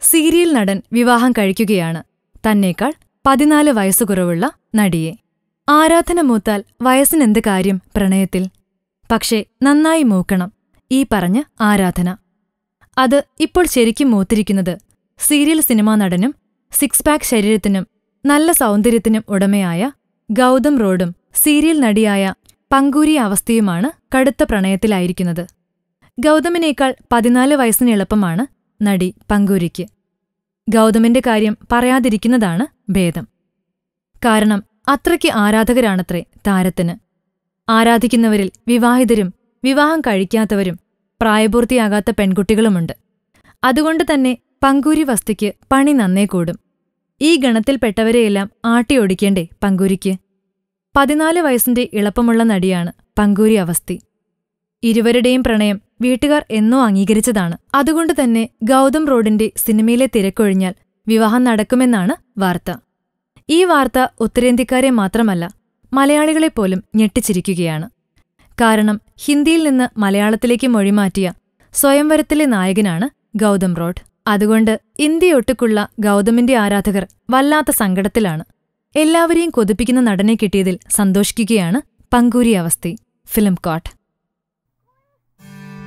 Serial നടൻ വിവാഹം കഴിക്കുകയാണ്. തന്നേക്കാൾ പതിനാല് വയസ്സു കുറവുള്ള നടിയെ. ആരാധന മൂത്താൽ വയസ്സിനെന്ത് കാര്യം പ്രണയത്തിൽ? പക്ഷേ നന്നായി മൂക്കണം ഈ പറഞ്ഞ ആരാധന. അത് ഇപ്പോൾ ശരിക്കും മൂത്തിരിക്കുന്നത് സീരിയൽ സിനിമാ നടനും സിക്സ് പാക്ക് ശരീരത്തിനും നല്ല സൗന്ദര്യത്തിനും ഉടമയായ ഗൗതം റോഡും സീരിയൽ നടിയായ പങ്കൂരി അവസ്ഥയുമാണ് കടുത്ത പ്രണയത്തിലായിരിക്കുന്നത്. ഗൗതമിനേക്കാൾ പതിനാല് വയസ്സിന് എളുപ്പമാണ് നടി പങ്കൂരിക്ക്. ഗൗതമിന്റെ കാര്യം പറയാതിരിക്കുന്നതാണ് ഭേദം. കാരണം അത്രയ്ക്ക് ആരാധകരാണത്രേ താരത്തിന്. ആരാധിക്കുന്നവരിൽ വിവാഹിതരും വിവാഹം കഴിക്കാത്തവരും പ്രായപൂർത്തിയാകാത്ത പെൺകുട്ടികളുമുണ്ട്. അതുകൊണ്ട് തന്നെ പങ്കൂരി വസ്തിക്ക് പണി നന്നേ കൂടും. ഈ ഗണത്തിൽപ്പെട്ടവരെയെല്ലാം ആട്ടിയൊടിക്കേണ്ടേ പങ്കൂരിക്ക്? പതിനാല് വയസ്സിന്റെ ഇളപ്പമുള്ള നടിയാണ് പങ്കൂരി അവസ്ഥി. ഇരുവരുടെയും പ്രണയം വീട്ടുകാർ എന്നോ അംഗീകരിച്ചതാണ്. അതുകൊണ്ട് തന്നെ ഗൗതം റോഡിന്റെ സിനിമയിലെ തിരക്കൊഴിഞ്ഞാൽ വിവാഹം നടക്കുമെന്നാണ് വാർത്ത. ഈ വാർത്ത ഉത്തരേന്ത്യക്കാരെ മാത്രമല്ല മലയാളികളെപ്പോലും ഞെട്ടിച്ചിരിക്കുകയാണ്. കാരണം ഹിന്ദിയിൽ നിന്ന് മലയാളത്തിലേക്ക് മൊഴിമാറ്റിയ സ്വയംവരത്തിലെ നായകനാണ് ഗൗതം റോഡ്. അതുകൊണ്ട് ഇന്ത്യയൊട്ടുക്കുള്ള ഗൗതമിന്റെ ആരാധകർ വല്ലാത്ത സങ്കടത്തിലാണ്. എല്ലാവരെയും കൊതിപ്പിക്കുന്ന നടനെ കിട്ടിയതിൽ സന്തോഷിക്കുകയാണ് പങ്കൂരി അവസ്ഥി ഫിലിം കോട്ട്.